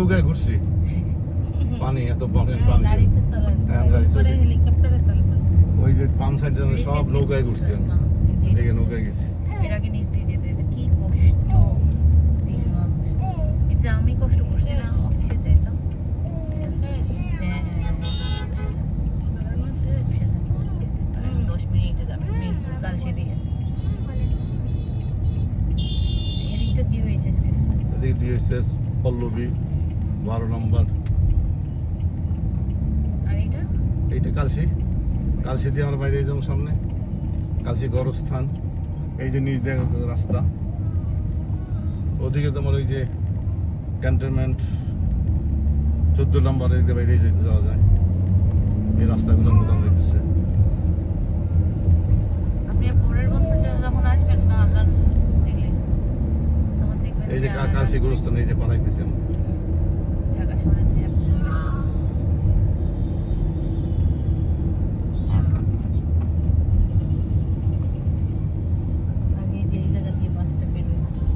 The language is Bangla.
নৌকায় ঘুরছি। পানি এত পানি পানি। হ্যাঁ। হেলিকপ্টারে ওই যে পাম্প সাইড সব নৌকায় ঘুরছি আমি। না, দেখে নৌকায় গেছি। এর আগে নিচ দিয়ে যেতে যেতে কি কষ্ট। দিস মানুষ। এই যে আমি কষ্ট করছি না অফিসে যাইতাম। দশ মিনিটে যাবে কালসে দিয়ে। এদিকটা দিয়ে হয়েছে পল্লবী। বারো নম্বর। এইটা? কালসি। কালসি দিয়ে আমরা বাইরে যাব সামনে। কালসি গড়স্থান এই যে দেখা রাস্তা। ওদিকে তোমার ওই যে ক্যান্টনমেন্ট। চোদ্দ নম্বর এদিকে বাইরে যেতে যাওয়া যায়। এই রাস্তাগুলো নতুন হইতেছে এই যে কালসি গোরস্থান এই যে পাড়াইতেছে আমরা